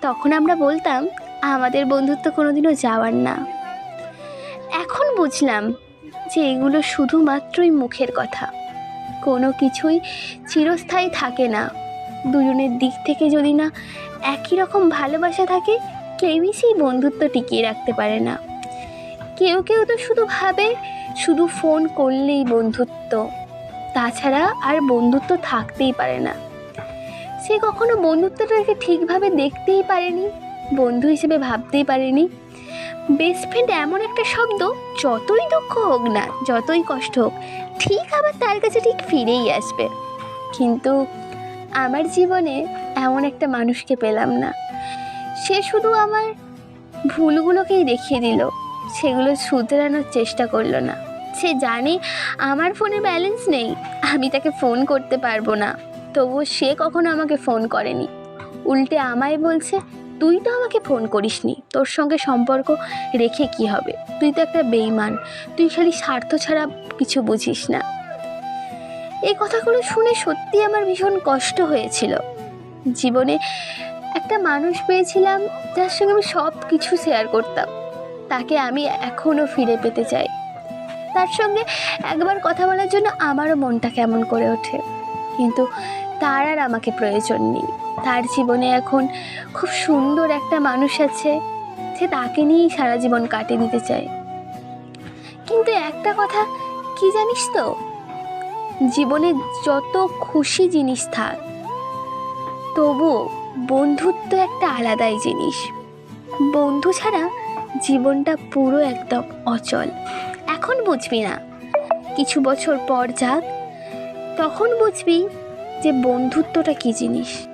তখন আমরা বলতাম, আমাদের বন্ধুত্ব কোনোদিনও যাওয়ার না। এখন বুঝলাম যে এগুলো শুধুমাত্রই মুখের কথা। কোনো কিছুই চিরস্থায়ী থাকে না। দুজনের দিক থেকে যদি না একই রকম ভালোবাসা থাকে, কেউই সেই বন্ধুত্ব টিকিয়ে রাখতে পারে না। কেউ কেউ তো শুধু ভাবে, শুধু ফোন করলেই বন্ধুত্ব। তাছাড়া আর বন্ধুত্ব থাকতেই পারে না। সে কখনো বন্ধুত্বটাকে ঠিকভাবে দেখতেই পারেনি, বন্ধু হিসেবে ভাবতেই পারেনি। বেস্ট ফ্রেন্ড এমন একটা শব্দ, যতই দুঃখ হোক না, যতই কষ্ট হোক, ঠিক আবার তার কাছে ঠিক ফিরেই আসবে। কিন্তু আমার জীবনে এমন একটা মানুষকে পেলাম না। সে শুধু আমার ভুলগুলোকেই দেখিয়ে দিল, সেগুলো শুধরানোর চেষ্টা করল না। সে জানে আমার ফোনে ব্যালেন্স নেই, আমি তাকে ফোন করতে পারব না। তবুও সে কখনো আমাকে ফোন করেনি। উল্টে আমায় বলছে, তুই তো আমাকে ফোন করিসনি। তোর সঙ্গে সম্পর্ক রেখে কি হবে? তুই তো একটা বেইমান তুই খালি স্বার্থ ছাড়া কিছু বুঝিস না। এই কথাগুলো শুনে সত্যি আমার ভীষণ কষ্ট হয়েছিল। জীবনে একটা মানুষ পেয়েছিলাম, যার সঙ্গে আমি সব কিছু শেয়ার করতাম। তাকে আমি এখনও ফিরে পেতে চাই। তার সঙ্গে একবার কথা বলার জন্য আমারও মনটা কেমন করে ওঠে। কিন্তু তার আর আমাকে প্রয়োজন নেই। তার জীবনে এখন খুব সুন্দর একটা মানুষ আছে সে তাকে নিয়েই সারা জীবন কাটিয়ে দিতে চায়। কিন্তু একটা কথা, কি জানিস তো? জীবনে যত খুশি জিনিস থাক তবুও বন্ধুত্ব একটা আলাদাই জিনিস। বন্ধু ছাড়া জীবনটা পুরো একদম অচল। এখন বুঝবি না। কিছু বছর পর যাক তখন বুঝবি যে বন্ধুত্বটা কী জিনিস।